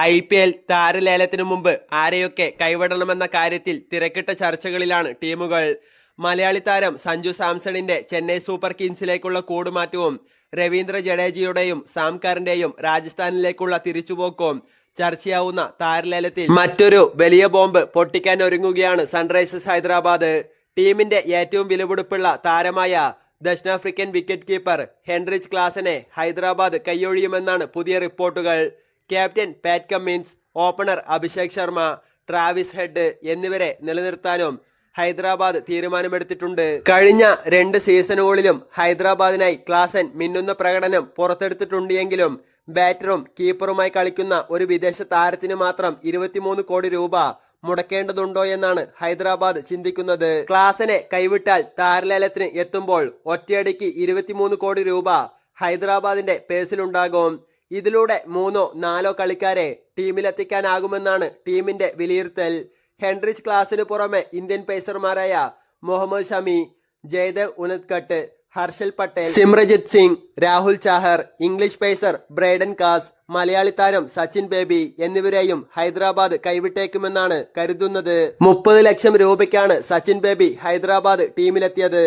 I P L താരലേലത്തിനു മുമ്പ് ആരെയൊക്കെ കൈവിടണമെന്ന കാര്യത്തിൽ തിരക്കിട്ട ചർച്ചകളിലാണ് ടീമുകൾ. മലയാളി താരം സഞ്ജു സാംസണിന്റെ ചെന്നൈ സൂപ്പർ കിങ്സിലേക്കുള്ള കൂടുമാറ്റവും രവീന്ദ്ര ജഡേജയുടെയും സാംകാറിന്റെയും രാജസ്ഥാനിലേക്കുള്ള തിരിച്ചുപോക്കും ചർച്ചയാവുന്ന താരലേലത്തിൽ മറ്റൊരു വലിയ ബോംബ് പൊട്ടിക്കാൻ ഒരുങ്ങുകയാണ് സൺറൈസേഴ്സ് ഹൈദരാബാദ്. ടീമിന്റെ ഏറ്റവും വിലപിടിപ്പുള്ള താരമായ ദക്ഷിണാഫ്രിക്കൻ വിക്കറ്റ് കീപ്പർ ഹെൻറിച്ച് ക്ലാസനെ ഹൈദരാബാദ് കൈയൊഴിയുമെന്നാണ് പുതിയ റിപ്പോർട്ടുകൾ. Captain Pat Cummins opener Abhishek Sharma Travis Head എന്നിവരെ നിലനിർത്താനും ഹൈദരാബാദ് തീരുമാനമെടുത്തിട്ടുണ്ട്. കഴിഞ്ഞ രണ്ട് സീസണുകളിലും ഹൈദരാബാദിനായി ക്ലാസൻ മിന്നുന്ന പ്രകടനം പുറത്തെടുത്തിട്ടുണ്ടെങ്കിലും ബാറ്ററും കീപ്പറുമായി കളിക്കുന്ന ഒരു വിദേശ താരത്തിന് മാത്രം ഇരുപത്തിമൂന്ന് കോടി രൂപ മുടക്കേണ്ടതുണ്ടോ എന്നാണ് ഹൈദരാബാദ് ചിന്തിക്കുന്നത്. ക്ലാസനെ കൈവിട്ടാൽ താരലേലത്തിന് എത്തുമ്പോൾ ഒറ്റയടിക്ക് ഇരുപത്തിമൂന്ന് കോടി രൂപ ഹൈദരാബാദിന്റെ പേസിലുണ്ടാകും ഇതിലൂടെ മൂന്നോ നാലോ കളിക്കാരെ ടീമിലെത്തിക്കാനാകുമെന്നാണ് ടീമിന്റെ വിലയിരുത്തൽ. ഹെൻറിച്ച് ക്ലാസിന് പുറമെ Indian പേസർമാരായ Muhammad Shami Jayadev Unadkat Harshal Patel Simarjeet Singh Rahul Chahar English pacer Brydon Carse Malayali താരം സച്ചിൻ ബേബി എന്നിവരെയും ഹൈദരാബാദ് കൈവിട്ടേക്കുമെന്നാണ് കരുതുന്നത്. മുപ്പത് ലക്ഷം രൂപയ്ക്കാണ് സച്ചിൻ ബേബി ഹൈദരാബാദ് ടീമിലെത്തിയത്.